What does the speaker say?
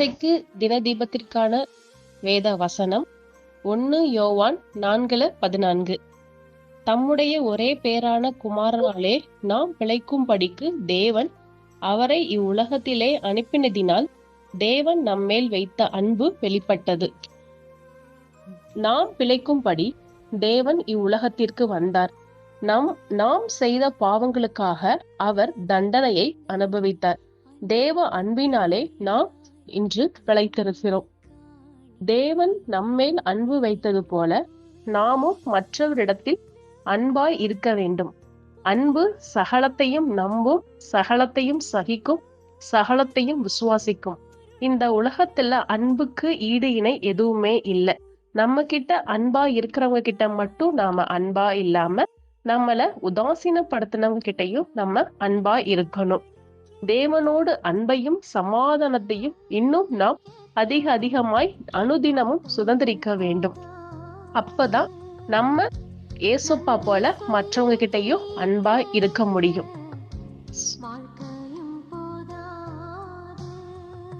இன்றைக்கு தினதீபத்திற்கான வேத வசனம் ஒன்னு யோவான் நான்குல பதினான்கு. தம்முடைய ஒரே பேரான குமாரனாலே நாம் பிழைக்கும்படிக்கு தேவன் அவரை இவ்வுலகத்திலே அனுப்பினதினால் தேவன் நம்மேல் வைத்த அன்பு வெளிப்பட்டது. நாம் பிழைக்கும்படி தேவன் இவ்வுலகத்திற்கு வந்தார். நம் நாம் செய்த பாவங்களுக்காக அவர் தண்டனையை அனுபவித்தார். தேவ அன்பினாலே நாம் இன்று பிழைத்திருக்கிறோம். தேவன் நம்மேல் அன்பு வைத்தது போல நாமும் மற்றவரிடத்தில் அன்பாய் இருக்க வேண்டும். அன்பு சகலத்தையும் நம்பும் சகலத்தையும் சகிக்கும் சகலத்தையும் விசுவாசிக்கும். இந்த உலகத்துல அன்புக்கு ஈடு இணை எதுவுமே இல்லை. நம்ம கிட்ட அன்பா இருக்கிறவங்க கிட்ட மட்டும் நாம அன்பா இல்லாம நம்மள உதாசீனப்படுத்தினவங்க கிட்டயும் நம்ம அன்பா இருக்கணும். தேவனோடு அன்பையும் சமாதானத்தையும் இன்னும் நாம் அதிக அதிகமாய் அனுதினமும் சுதந்திரிக்க வேண்டும். அப்பதான் நம்ம ஏசப்பா போல மற்றவங்க கிட்டையும் அன்பா இருக்க முடியும். வாழ்க்கை